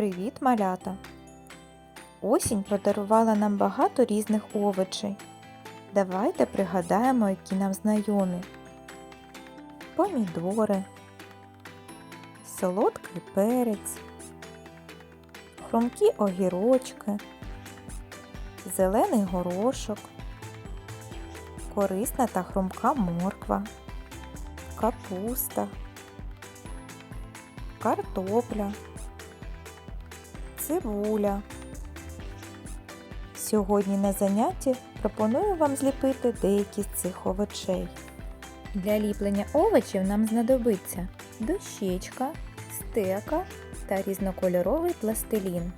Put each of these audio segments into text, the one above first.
Привіт, малята! Осінь подарувала нам багато різних овочей. Давайте пригадаємо, які нам знайомі. Помідори, солодкий перець, хрумкі огірочки, зелений горошок, корисна та хрумка морква, капуста, картопля цибуля. Сьогодні на занятті пропоную вам зліпити деякі з цих овочей. Для ліплення овочів нам знадобиться дощечка, стека та різнокольоровий пластилін.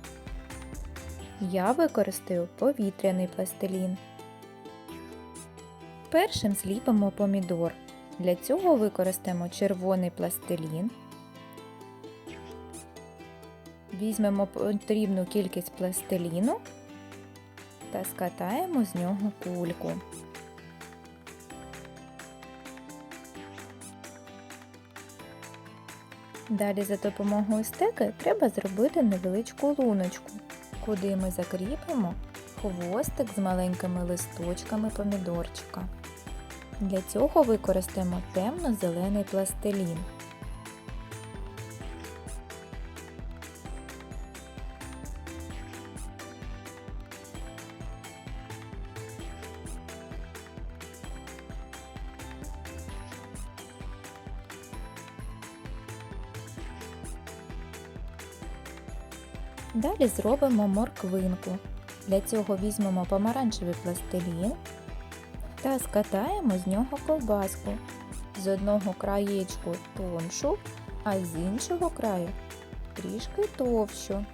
Я використаю повітряний пластилін. Першим зліпимо помідор. Для цього використаємо червоний пластилін. Візьмемо потрібну кількість пластиліну та скатаємо з нього кульку. Далі за допомогою стеки треба зробити невеличку луночку, куди ми закріпимо хвостик з маленькими листочками помідорчика. Для цього використаємо темно-зелений пластилін. Далі зробимо морквинку. Для цього візьмемо помаранчевий пластилін та скатаємо з нього ковбаску. З одного краєчку тоншу, а з іншого краю трішки товщу.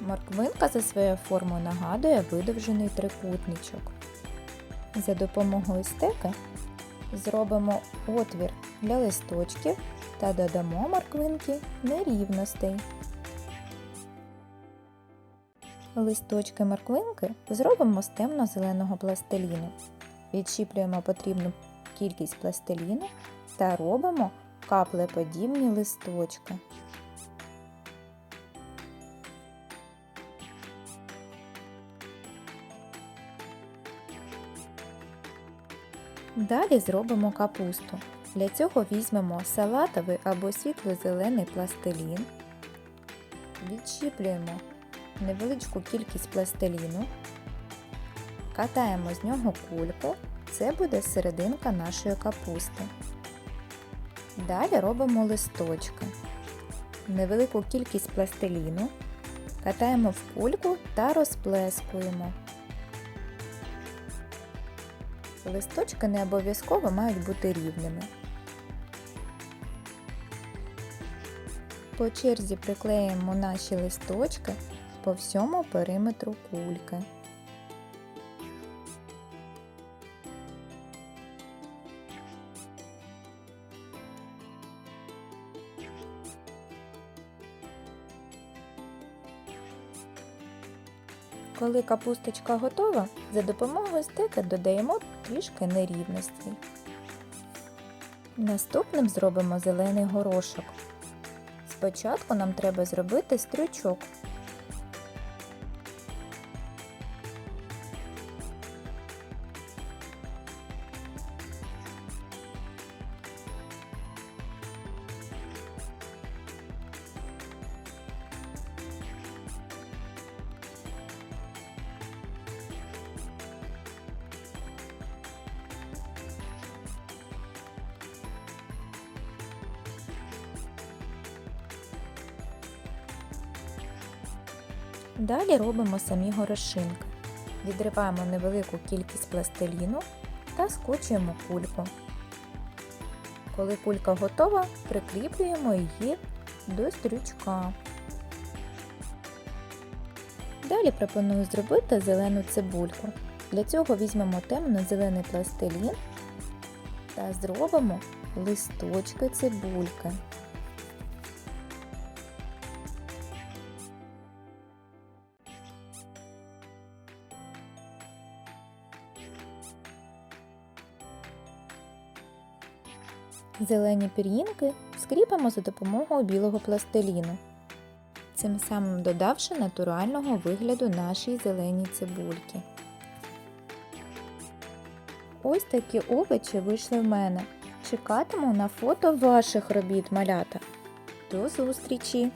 Морквинка за своєю формою нагадує видовжений трикутничок. За допомогою стеки зробимо отвір для листочків та додамо морквинки нерівностей. Листочки морквинки зробимо з темно-зеленого пластиліну. Відщіплюємо потрібну кількість пластиліну та робимо каплеподібні листочки. Далі зробимо капусту. Для цього візьмемо салатовий або світло-зелений пластилін, відщіплюємо невеличку кількість пластиліну, катаємо з нього кульку, це буде серединка нашої капусти. Далі робимо листочки. Невелику кількість пластиліну катаємо в кульку та розплескуємо. Листочки не обов'язково мають бути рівними. По черзі приклеїмо наші листочки по всьому периметру кульки. Коли капусточка готова, за допомогою стека додаємо трішки нерівностей. Наступним зробимо зелений горошок. Спочатку нам треба зробити стрючок. Далі робимо самі горошинки. Відриваємо невелику кількість пластиліну та скочуємо кульку. Коли кулька готова, прикріплюємо її до стрючка. Далі пропоную зробити зелену цибульку. Для цього візьмемо темно-зелений пластилін та зробимо листочки цибульки. Зелені пір'їнки скріпимо за допомогою білого пластиліну. цим самим додавши натурального вигляду нашій зеленій цибульки. Ось такі овочі вийшли в мене. Чекатиму на фото ваших робіт, малята. До зустрічі!